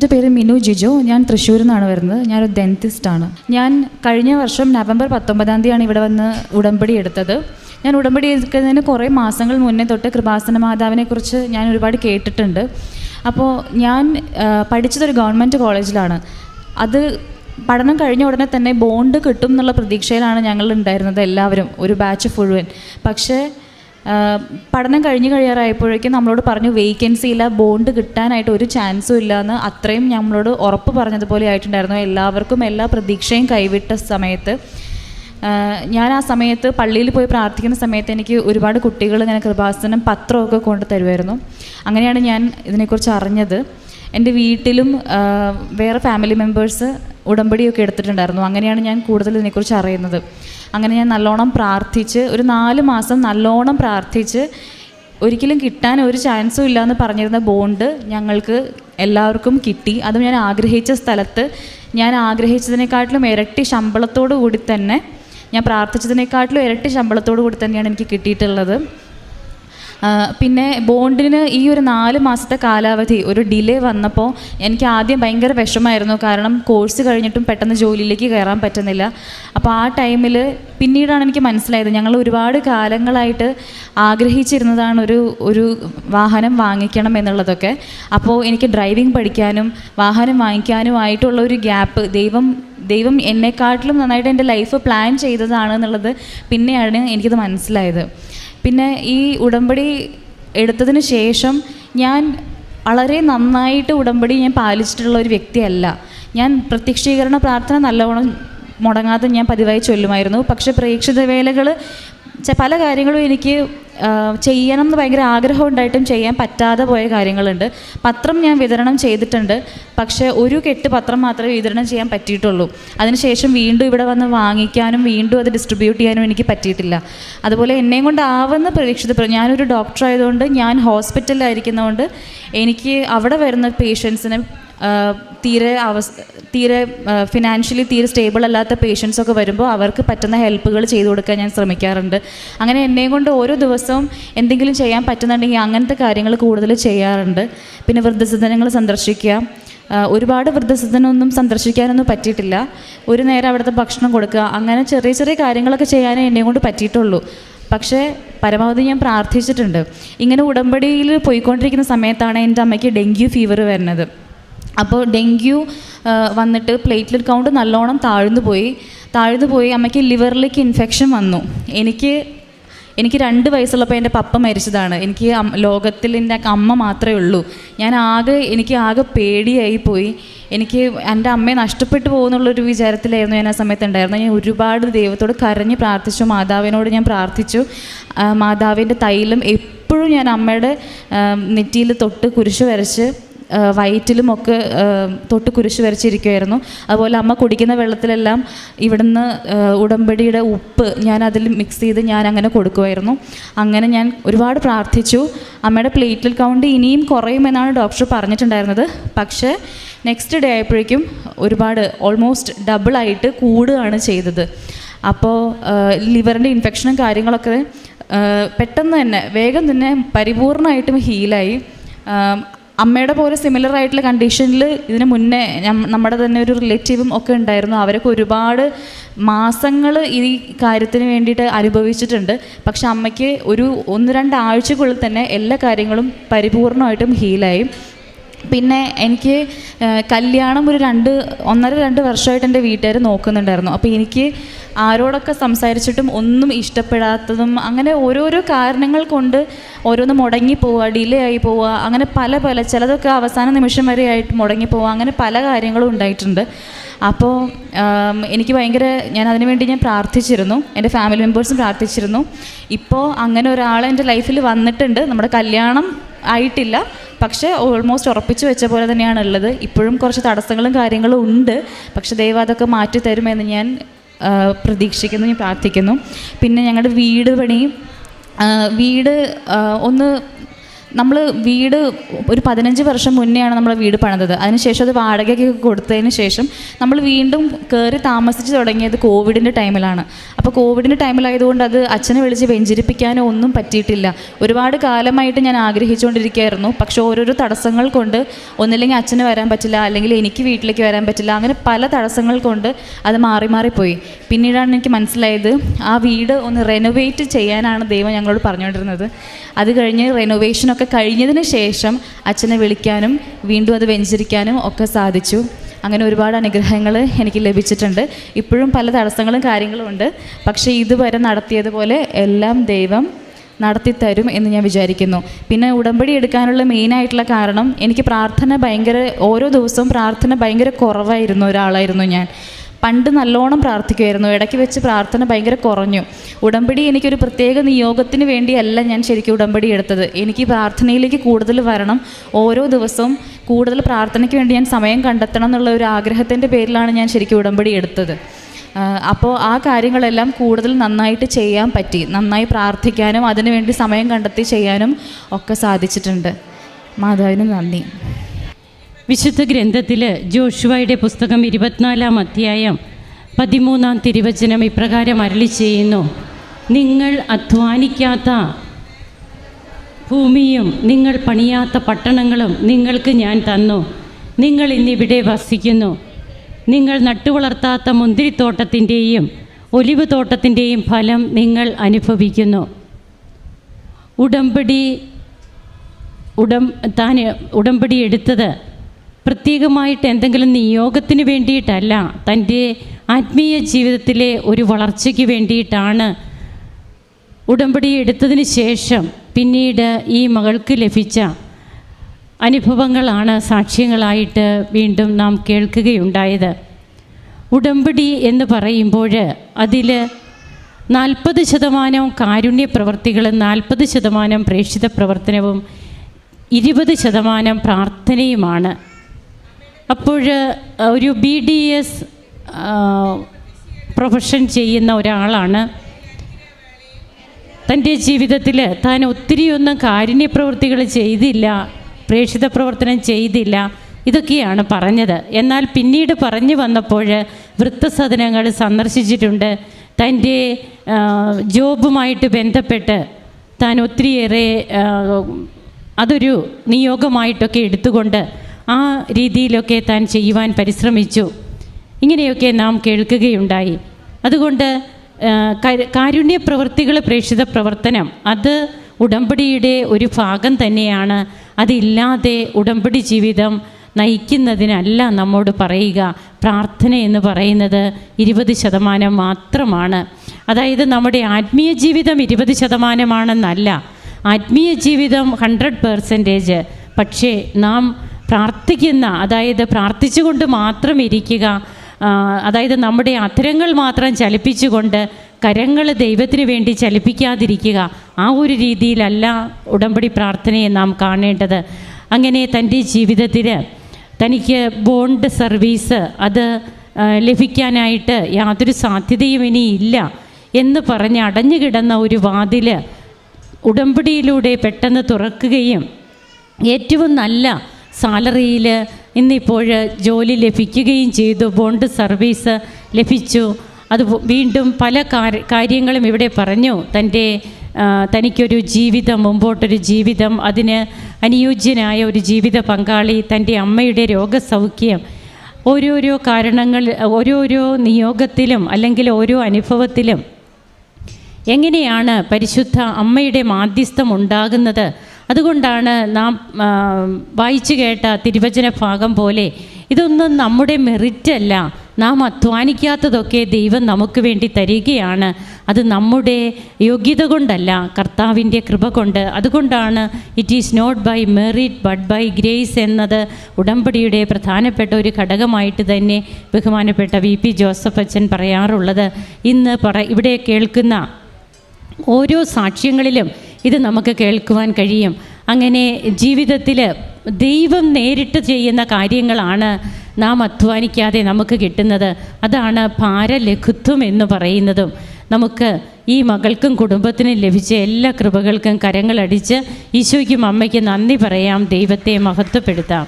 എന്റെ പേര് മിനു ജിജോ. ഞാൻ തൃശ്ശൂരിൽ നിന്നാണ് വരുന്നത്. ഞാനൊരു ഡെന്റിസ്റ്റാണ് ഞാൻ കഴിഞ്ഞ വർഷം നവംബർ പത്തൊമ്പതാം തീയതിയാണ് ഇവിടെ വന്ന് ഉടമ്പടി എടുത്തത്. ഞാൻ ഉടമ്പടി എടുക്കുന്നതിന് കുറേ മാസങ്ങൾ മുന്നേ തൊട്ട് കൃപാസന മാതാവിനെ കുറിച്ച് ഞാൻ ഒരുപാട് കേട്ടിട്ടുണ്ട്. അപ്പോൾ ഞാൻ പഠിച്ചതൊരു ഗവൺമെന്റ് കോളേജിലാണ്. അത് പഠനം കഴിഞ്ഞ ഉടനെ തന്നെ ബോണ്ട് കിട്ടും എന്നുള്ള പ്രതീക്ഷയിലാണ് ഞങ്ങൾ ഉണ്ടായിരുന്നത് എല്ലാവരും ഒരു ബാച്ച് മുഴുവൻ പക്ഷേ പഠനം കഴിഞ്ഞ് കഴിയാറായപ്പോഴേക്കും നമ്മളോട് പറഞ്ഞു വേക്കൻസി ഇല്ല ബോണ്ട് കിട്ടാനായിട്ട് ഒരു ചാൻസും ഇല്ല എന്ന് അത്രയും നമ്മളോട് ഉറപ്പ് പറഞ്ഞതുപോലെ ആയിട്ടുണ്ടായിരുന്നു. എല്ലാവർക്കും എല്ലാ പ്രതീക്ഷയും കൈവിട്ട സമയത്ത്. ഞാൻ ആ സമയത്ത് പള്ളിയിൽ പോയി പ്രാർത്ഥിക്കുന്ന സമയത്ത് എനിക്ക് ഒരുപാട് കുട്ടികൾ ഇങ്ങനെ കൃപാസനം പത്രമൊക്കെ കൊണ്ട് തരുമായിരുന്നു. അങ്ങനെയാണ് ഞാൻ ഇതിനെക്കുറിച്ച് അറിഞ്ഞത്. എന്റെ വീട്ടിലും വേറെ ഫാമിലി മെമ്പേഴ്സ് ഉടമ്പടിയൊക്കെ എടുത്തിട്ടുണ്ടായിരുന്നു. അങ്ങനെയാണ് ഞാൻ കൂടുതൽ ഇതിനെക്കുറിച്ച് അറിയുന്നത്. അങ്ങനെ ഞാൻ നല്ലോണം പ്രാർത്ഥിച്ച് ഒരു നാല് മാസം നല്ലോണം പ്രാർത്ഥിച്ച് ഒരിക്കലും കിട്ടാൻ ഒരു ചാൻസും ഇല്ല എന്ന് പറഞ്ഞിരുന്ന ബോണ്ട് ഞങ്ങൾക്ക് എല്ലാവർക്കും കിട്ടി. അതും ഞാൻ ആഗ്രഹിച്ച സ്ഥലത്ത് ഞാൻ ആഗ്രഹിച്ചതിനെക്കാട്ടിലും ഇരട്ടി ശമ്പളത്തോടു കൂടി തന്നെ ഞാൻ പ്രാർത്ഥിച്ചതിനേക്കാട്ടിലും ഇരട്ടി ശമ്പളത്തോടു കൂടി തന്നെയാണ് എനിക്ക് കിട്ടിയിട്ടുള്ളത്. പിന്നെ ബോണ്ടിന് ഈ ഒരു നാല് മാസത്തെ കാലാവധി ഒരു ഡിലേ വന്നപ്പോൾ എനിക്ക് ആദ്യം ഭയങ്കര വിഷമമായിരുന്നു. കാരണം കോഴ്സ് കഴിഞ്ഞിട്ടും പെട്ടെന്ന് ജോലിയിലേക്ക് കയറാൻ പറ്റുന്നില്ല. അപ്പോൾ ആ ടൈമിൽ പിന്നീടാണ് എനിക്ക് മനസ്സിലായത് ഞങ്ങൾ ഒരുപാട് കാലങ്ങളായിട്ട് ആഗ്രഹിച്ചിരുന്നതാണ് ഒരു ഒരു വാഹനം വാങ്ങിക്കണം എന്നുള്ളതൊക്കെ. അപ്പോൾ എനിക്ക് ഡ്രൈവിംഗ് പഠിക്കാനും വാഹനം വാങ്ങിക്കാനുമായിട്ടുള്ള ഒരു ഗ്യാപ്പ് ദൈവം ദൈവം എന്നെക്കാട്ടിലും നന്നായിട്ട് എന്റെ ലൈഫ് പ്ലാൻ ചെയ്തതാണ് എന്നുള്ളത് പിന്നെയാണ് എനിക്കത് മനസ്സിലായത്. പിന്നെ ഈ ഉടമ്പടി എടുത്തതിന് ശേഷം ഞാൻ വളരെ നന്നായിട്ട് ഉടമ്പടി ഞാൻ പാലിച്ചിട്ടുള്ള ഒരു വ്യക്തിയല്ല. ഞാൻ പ്രത്യക്ഷീകരണ പ്രാർത്ഥന നല്ലവണ്ണം മുടങ്ങാതെ ഞാൻ പതിവായി ചൊല്ലുമായിരുന്നു. പക്ഷേ പ്രേക്ഷിത വേലകൾ പല കാര്യങ്ങളും എനിക്ക് ചെയ്യണം എന്ന് ഭയങ്കര ആഗ്രഹം ഉണ്ടായിട്ടും ചെയ്യാൻ പറ്റാതെ പോയ കാര്യങ്ങളുണ്ട്. പത്രം ഞാൻ വിതരണം ചെയ്തിട്ടുണ്ട്. പക്ഷേ ഒരു കെട്ട് പത്രം മാത്രമേ വിതരണം ചെയ്യാൻ പറ്റിയിട്ടുള്ളൂ. അതിനുശേഷം വീണ്ടും ഇവിടെ വന്ന് വാങ്ങിക്കാനും വീണ്ടും അത് ഡിസ്ട്രിബ്യൂട്ട് ചെയ്യാനും എനിക്ക് പറ്റിയിട്ടില്ല. അതുപോലെ എന്നെയും കൊണ്ട് ആവുന്ന പ്രതീക്ഷിത ഞാനൊരു ഡോക്ടർ ആയതുകൊണ്ട് ഞാൻ ഹോസ്പിറ്റലിലായിരിക്കുന്നതുകൊണ്ട് എനിക്ക് അവിടെ വരുന്ന പേഷ്യൻസിന് തീരെ അവസ് തീരെ ഫിനാൻഷ്യലി തീരെ സ്റ്റേബിൾ അല്ലാത്ത പേഷ്യൻസ് ഒക്കെ വരുമ്പോൾ അവർക്ക് പറ്റുന്ന ഹെൽപ്പുകൾ ചെയ്തു കൊടുക്കാൻ ഞാൻ ശ്രമിക്കാറുണ്ട്. അങ്ങനെ എന്നെയും കൊണ്ട് ഓരോ ദിവസവും എന്തെങ്കിലും ചെയ്യാൻ പറ്റുന്നുണ്ടെങ്കിൽ അങ്ങനത്തെ കാര്യങ്ങൾ കൂടുതൽ ചെയ്യാറുണ്ട്. പിന്നെ വൃദ്ധസദനങ്ങൾ സന്ദർശിക്കുക. ഒരുപാട് വൃദ്ധസദനമൊന്നും സന്ദർശിക്കാനൊന്നും പറ്റിയിട്ടില്ല. ഒരു നേരം അവിടുത്തെ ഭക്ഷണം കൊടുക്കുക. അങ്ങനെ ചെറിയ ചെറിയ കാര്യങ്ങളൊക്കെ ചെയ്യാനേ എന്നെ കൊണ്ട് പറ്റിയിട്ടുള്ളൂ. പക്ഷേ പരമാവധി ഞാൻ പ്രാർത്ഥിച്ചിട്ടുണ്ട്. ഇങ്ങനെ ഉടമ്പടിയിൽ പോയിക്കൊണ്ടിരിക്കുന്ന സമയത്താണ് എന്റെ അമ്മയ്ക്ക് ഡെങ്കി ഫീവർ വരുന്നത്. അപ്പോൾ ഡെങ്കു വന്നിട്ട് പ്ലേറ്റ്ലെറ്റ് കൗണ്ട് നല്ലോണം താഴ്ന്നു പോയി. താഴ്ന്നു പോയി അമ്മയ്ക്ക് ലിവറിലേക്ക് ഇൻഫെക്ഷൻ വന്നു. എനിക്ക് എനിക്ക് രണ്ട് വയസ്സുള്ളപ്പോൾ എന്റെ പപ്പ മരിച്ചതാണ്. എനിക്ക് ലോകത്തിൽ എന്റെ അമ്മ മാത്രമേ ഉള്ളൂ. ഞാൻ ആകെ എനിക്ക് ആകെ പേടിയായി പോയി. എനിക്ക് എന്റെ അമ്മയെ നഷ്ടപ്പെട്ടു പോകുന്നുള്ളൊരു വിചാരത്തിലായിരുന്നു ഞാൻ ആ സമയത്ത് ഉണ്ടായിരുന്നത്. ഞാൻ ഒരുപാട് ദൈവത്തോട് കരഞ്ഞ് പ്രാർത്ഥിച്ചു മാതാവിനോട് ഞാൻ പ്രാർത്ഥിച്ചു. മാതാവിന്റെ തൈലം എപ്പോഴും ഞാൻ അമ്മയുടെ നെറ്റിയിൽ തൊട്ട് കുരിശ് വരച്ച് ആ, വയറ്റിലുമൊക്കെ ആ, തൊട്ട് കുരിശ് വരച്ചിരിക്കുമായിരുന്നു അതുപോലെ അമ്മ കുടിക്കുന്ന വെള്ളത്തിലെല്ലാം ഇവിടുന്ന് ഉടമ്പടിയുടെ ഉപ്പ് ഞാൻ അതിൽ മിക്സ് ചെയ്ത് ഞാൻ അങ്ങനെ കൊടുക്കുമായിരുന്നു അങ്ങനെ ഞാൻ ഒരുപാട് പ്രാർത്ഥിച്ചു. അമ്മയുടെ പ്ലേറ്റ്ലെറ്റ് കൗണ്ട് ഇനിയും കുറയുമെന്നാണ് ഡോക്ടർ പറഞ്ഞിട്ടുണ്ടായിരുന്നത്. പക്ഷേ നെക്സ്റ്റ് ഡേ ആയപ്പോഴേക്കും ഒരുപാട് ഓൾമോസ്റ്റ് ഡബിളായിട്ട് കൂടുകയാണ് ചെയ്തത്. അപ്പോൾ ലിവറിന്റെ ഇൻഫെക്ഷനും കാര്യങ്ങളൊക്കെ പെട്ടെന്ന് തന്നെ വേഗം തന്നെ പരിപൂർണമായിട്ടും ഹീലായി അമ്മയുടെ പോലെ സിമിലർ ആയിട്ടുള്ള കണ്ടീഷനിൽ ഇതിന് മുന്നേ നമ്മുടെ തന്നെ ഒരു റിലേറ്റീവും ഒക്കെ ഉണ്ടായിരുന്നു. അവരൊക്കെ ഒരുപാട് മാസങ്ങൾ ഈ കാര്യത്തിന് വേണ്ടിയിട്ട് അനുഭവിച്ചിട്ടുണ്ട്. പക്ഷെ അമ്മയ്ക്ക് ഒരു ഒന്ന് രണ്ടാഴ്ചക്കുള്ളിൽ തന്നെ എല്ലാ കാര്യങ്ങളും പരിപൂർണമായിട്ടും ഹീലായി പിന്നെ എനിക്ക് കല്യാണം ഒരു രണ്ട് ഒന്നര രണ്ട് വർഷമായിട്ട് എന്റെ വീട്ടുകാർ നോക്കുന്നുണ്ടായിരുന്നു. അപ്പോൾ എനിക്ക് ആരോടൊക്കെ സംസാരിച്ചിട്ടും ഒന്നും ഇഷ്ടപ്പെടാത്തതും അങ്ങനെ ഓരോരോ കാരണങ്ങൾ കൊണ്ട് ഓരോന്ന് മുടങ്ങി പോവുക ഡിലേ ആയി പോവുക അങ്ങനെ പല പല ചിലതൊക്കെ അവസാന നിമിഷം വരെ ആയിട്ട് മുടങ്ങി പോവുക അങ്ങനെ പല കാര്യങ്ങളും ഉണ്ടായിട്ടുണ്ട്. അപ്പോൾ എനിക്ക് ഭയങ്കര ഞാൻ അതിനുവേണ്ടി ഞാൻ പ്രാർത്ഥിച്ചിരുന്നു. എന്റെ ഫാമിലി മെമ്പേഴ്സും പ്രാർത്ഥിച്ചിരുന്നു. ഇപ്പോൾ അങ്ങനെ ഒരാൾ എന്റെ ലൈഫിൽ വന്നിട്ടുണ്ട്. നമ്മുടെ കല്യാണം ആയിട്ടില്ല. പക്ഷേ ഓൾമോസ്റ്റ് ഉറപ്പിച്ചു വെച്ച പോലെ തന്നെയാണ് ഉള്ളത് ഇപ്പോഴും കുറച്ച് തടസ്സങ്ങളും കാര്യങ്ങളും ഉണ്ട്. പക്ഷേ ദൈവം അതൊക്കെ മാറ്റി തരുമെന്ന് ഞാൻ പ്രതീക്ഷിക്കുന്നു ഞാൻ പ്രാർത്ഥിക്കുന്നു. പിന്നെ ഞങ്ങളുടെ വീട് പണി വീട് ഒന്ന് നമ്മൾ വീട് ഒരു പതിനഞ്ച് വർഷം മുന്നെയാണ് നമ്മൾ വീട് പണിതത്. അതിനുശേഷം അത് വാടകയ്ക്ക് കൊടുത്തതിന് ശേഷം നമ്മൾ വീണ്ടും കയറി താമസിച്ച് തുടങ്ങിയത് കോവിഡിന്റെ ടൈമിലാണ്. അപ്പോൾ കോവിഡിന്റെ ടൈമിലായതുകൊണ്ട് അത് അച്ഛനെ വിളിച്ച് വെഞ്ചരിപ്പിക്കാനോ ഒന്നും പറ്റിയിട്ടില്ല. ഒരുപാട് കാലമായിട്ട് ഞാൻ ആഗ്രഹിച്ചുകൊണ്ടിരിക്കുകയായിരുന്നു. പക്ഷേ ഓരോരോ തടസ്സങ്ങൾ കൊണ്ട് ഒന്നില്ലെങ്കിൽ അച്ഛന് വരാൻ പറ്റില്ല അല്ലെങ്കിൽ എനിക്ക് വീട്ടിലേക്ക് വരാൻ പറ്റില്ല അങ്ങനെ പല തടസ്സങ്ങൾ കൊണ്ട് അത് മാറി മാറിപ്പോയി പിന്നീടാണ് എനിക്ക് മനസ്സിലായത് ആ വീട് ഒന്ന് റെനോവേറ്റ് ചെയ്യാനാണ് ദൈവം ഞങ്ങളോട് പറഞ്ഞുകൊണ്ടിരുന്നത്. അത് കഴിഞ്ഞ് റെനോവേഷനൊക്കെ കഴിഞ്ഞതിന് ശേഷം അച്ഛനെ വിളിക്കാനും വീണ്ടും അത് വെഞ്ചരിക്കാനും ഒക്കെ സാധിച്ചു. അങ്ങനെ ഒരുപാട് അനുഗ്രഹങ്ങൾ എനിക്ക് ലഭിച്ചിട്ടുണ്ട്. ഇപ്പോഴും പല തടസ്സങ്ങളും കാര്യങ്ങളും ഉണ്ട്. പക്ഷേ ഇതുവരെ നടത്തിയതുപോലെ എല്ലാം ദൈവം നടത്തി തരും എന്ന് ഞാൻ വിചാരിക്കുന്നു. പിന്നെ ഉടമ്പടി എടുക്കാനുള്ള മെയിനായിട്ടുള്ള കാരണം എനിക്ക് പ്രാർത്ഥന ഭയങ്കര ഓരോ ദിവസവും പ്രാർത്ഥന ഭയങ്കര കുറവായിരുന്നു ഒരാളായിരുന്നു ഞാൻ. പണ്ട് നല്ലോണം പ്രാർത്ഥിക്കുമായിരുന്നു ഇടയ്ക്ക് വെച്ച് പ്രാർത്ഥന ഭയങ്കര കുറഞ്ഞു. ഉടമ്പടി എനിക്കൊരു പ്രത്യേക നിയോഗത്തിന് വേണ്ടിയല്ല ഞാൻ ശരിക്കും ഉടമ്പടി എടുത്തത്. എനിക്ക് പ്രാർത്ഥനയിലേക്ക് കൂടുതൽ വരണം. ഓരോ ദിവസവും കൂടുതൽ പ്രാർത്ഥനയ്ക്ക് വേണ്ടി ഞാൻ സമയം കണ്ടെത്തണം എന്നുള്ള ഒരു ആഗ്രഹത്തിന്റെ പേരിലാണ് ഞാൻ ശരിക്കും ഉടമ്പടി എടുത്തത്. അപ്പോൾ ആ കാര്യങ്ങളെല്ലാം കൂടുതൽ നന്നായിട്ട് ചെയ്യാൻ പറ്റി. നന്നായി പ്രാർത്ഥിക്കാനും അതിനുവേണ്ടി സമയം കണ്ടെത്തി ചെയ്യാനും ഒക്കെ സാധിച്ചിട്ടുണ്ട്. മാതാവിന് നന്ദി. വിശുദ്ധ ഗ്രന്ഥത്തിൽ ജോഷുവയുടെ പുസ്തകം ഇരുപത്തിനാലാം അധ്യായം പതിമൂന്നാം തിരുവചനം ഇപ്രകാരം അരളി ചെയ്യുന്നു. നിങ്ങൾ അധ്വാനിക്കാത്ത ഭൂമിയും നിങ്ങൾ പണിയാത്ത പട്ടണങ്ങളും നിങ്ങൾക്ക് ഞാൻ തന്നു. നിങ്ങൾ ഇന്നിവിടെ വസിക്കുന്നു. നിങ്ങൾ നട്ടുവളർത്താത്ത മുന്തിരിത്തോട്ടത്തിന്റെയും ഒലിവ് തോട്ടത്തിന്റെയും ഫലം നിങ്ങൾ അനുഭവിക്കുന്നു. ഉടമ്പടി ഉടം താൻ ഉടമ്പടി എടുത്തത് പ്രത്യേകമായിട്ട് എന്തെങ്കിലും നിയോഗത്തിന് വേണ്ടിയിട്ടല്ല തന്റെ ആത്മീയ ജീവിതത്തിലെ ഒരു വളർച്ചയ്ക്ക് വേണ്ടിയിട്ടാണ് ഉടമ്പടി എടുത്തതിന് ശേഷം പിന്നീട് ഈ മകൾക്ക് ലഭിച്ച അനുഭവങ്ങളാണ് സാക്ഷ്യങ്ങളായിട്ട് വീണ്ടും നാം കേൾക്കുകയുണ്ടായത്. ഉടമ്പടി എന്ന് പറയുമ്പോൾ അതിൽ നാൽപ്പത് ശതമാനം കാരുണ്യ പ്രവർത്തികളും നാൽപ്പത് ശതമാനം പ്രേക്ഷിത പ്രവർത്തനവും ഇരുപത് ശതമാനം പ്രാർത്ഥനയുമാണ്. അപ്പോൾ ഒരു ബി ഡി എസ് പ്രൊഫഷൻ ചെയ്യുന്ന ഒരാളാണ്. തന്റെ ജീവിതത്തിൽ താൻ ഒത്തിരിയൊന്നും കാരുണ്യ പ്രവൃത്തികൾ ചെയ്തില്ല പ്രേക്ഷിത പ്രവർത്തനം ചെയ്തില്ല ഇതൊക്കെയാണ് പറഞ്ഞത്. എന്നാൽ പിന്നീട് പറഞ്ഞു വന്നപ്പോൾ വൃത്തസദനങ്ങൾ സന്ദർശിച്ചിട്ടുണ്ട്. തന്റെ ജോബുമായിട്ട് ബന്ധപ്പെട്ട് താൻ ഒത്തിരിയേറെ അതൊരു നിയോഗമായിട്ടൊക്കെ എടുത്തുകൊണ്ട് ആ രീതിയിലൊക്കെ താൻ ചെയ്യുവാൻ പരിശ്രമിച്ചു. ഇങ്ങനെയൊക്കെ നാം കേൾക്കുകയുണ്ടായി. അതുകൊണ്ട് കാരുണ്യ പ്രവൃത്തികൾ പ്രേക്ഷിത പ്രവർത്തനം അത് ഉടമ്പടിയുടെ ഒരു ഭാഗം തന്നെയാണ്. അതില്ലാതെ ഉടമ്പടി ജീവിതം നയിക്കുന്നതിനല്ല നമ്മോട് പറയുക. പ്രാർത്ഥന എന്ന് പറയുന്നത് ഇരുപത് ശതമാനം മാത്രമാണ്. അതായത് നമ്മുടെ ആത്മീയ ജീവിതം ഇരുപത് ശതമാനമാണെന്നല്ല. ആത്മീയ ജീവിതം ഹൺഡ്രഡ് പെർസെന്റേജ് പക്ഷേ നാം പ്രാർത്ഥിക്കുന്ന അതായത് പ്രാർത്ഥിച്ചുകൊണ്ട് മാത്രം ഇരിക്കുക അതായത് നമ്മുടെ അധരങ്ങൾ മാത്രം ചലിപ്പിച്ചുകൊണ്ട് കരങ്ങൾ ദൈവത്തിന് വേണ്ടി ചലിപ്പിക്കാതിരിക്കുക ആ ഒരു രീതിയിലല്ല ഉടമ്പടി പ്രാർത്ഥനയെ നാം കാണേണ്ടത്. അങ്ങനെ തന്റെ ജീവിതത്തിൽ തനിക്ക് ബോണ്ട് സർവീസ് അത് ലഭിക്കാനായിട്ട് യാതൊരു സാധ്യതയും ഇനി ഇല്ല എന്ന് പറഞ്ഞ് അടഞ്ഞു കിടന്ന ഒരു വാതിൽ ഉടമ്പടിയിലൂടെ പെട്ടെന്ന് തുറക്കുകയും ഏറ്റവും നല്ല സാലറിയിൽ ഇന്നിപ്പോൾ ജോലി ലഭിക്കുകയും ചെയ്തു ബോണ്ട് സർവീസ് ലഭിച്ചു. അത് വീണ്ടും പല കാര്യങ്ങളും ഇവിടെ പറഞ്ഞു. തന്റെ തനിക്കൊരു ജീവിതം മുമ്പോട്ടൊരു ജീവിതം അതിന് അനുയോജ്യനായ ഒരു ജീവിത പങ്കാളി തന്റെ അമ്മയുടെ രോഗസൗഖ്യം. ഓരോരോ കാരണങ്ങൾ ഓരോരോ നിയോഗത്തിലും അല്ലെങ്കിൽ ഓരോ അനുഭവത്തിലും എങ്ങനെയാണ് പരിശുദ്ധ അമ്മയുടെ മാധ്യസ്ഥം ഉണ്ടാകുന്നത്? അതുകൊണ്ടാണ് നാം വായിച്ചു കേട്ട തിരുവചന ഭാഗം പോലെ ഇതൊന്നും നമ്മുടെ മെറിറ്റല്ല നാം അധ്വാനിക്കാത്തതൊക്കെ ദൈവം നമുക്ക് വേണ്ടി തരികയാണ്. അത് നമ്മുടെ യോഗ്യത കൊണ്ടല്ല കർത്താവിന്റെ കൃപ കൊണ്ട്. അതുകൊണ്ടാണ് it is not by merit but by grace എന്നത് ഉടമ്പടിയുടെ പ്രധാനപ്പെട്ട ഒരു ഘടകമായിട്ട് തന്നെ ബഹുമാനപ്പെട്ട വി പി ജോസഫ് അച്ഛൻ പറയാറുള്ളത്. ഇന്ന് പറ ഇവിടെ കേൾക്കുന്ന ഓരോ സാക്ഷ്യങ്ങളിലും ഇത് നമുക്ക് കേൾക്കുവാൻ കഴിയും. അങ്ങനെ ജീവിതത്തിൽ ദൈവം നേരിട്ട് ചെയ്യുന്ന കാര്യങ്ങളാണ് നാം അധ്വാനിക്കാതെ നമുക്ക് കിട്ടുന്നത്. അതാണ് ഭാരലഘുത്വം എന്ന് പറയുന്നതും. നമുക്ക് ഈ മകൾക്കും കുടുംബത്തിനും ലഭിച്ച എല്ലാ കൃപകൾക്കും കരങ്ങളടിച്ച് ഈശോയ്ക്കും അമ്മയ്ക്കും നന്ദി പറയാം. ദൈവത്തെ മഹത്വപ്പെടുത്താം.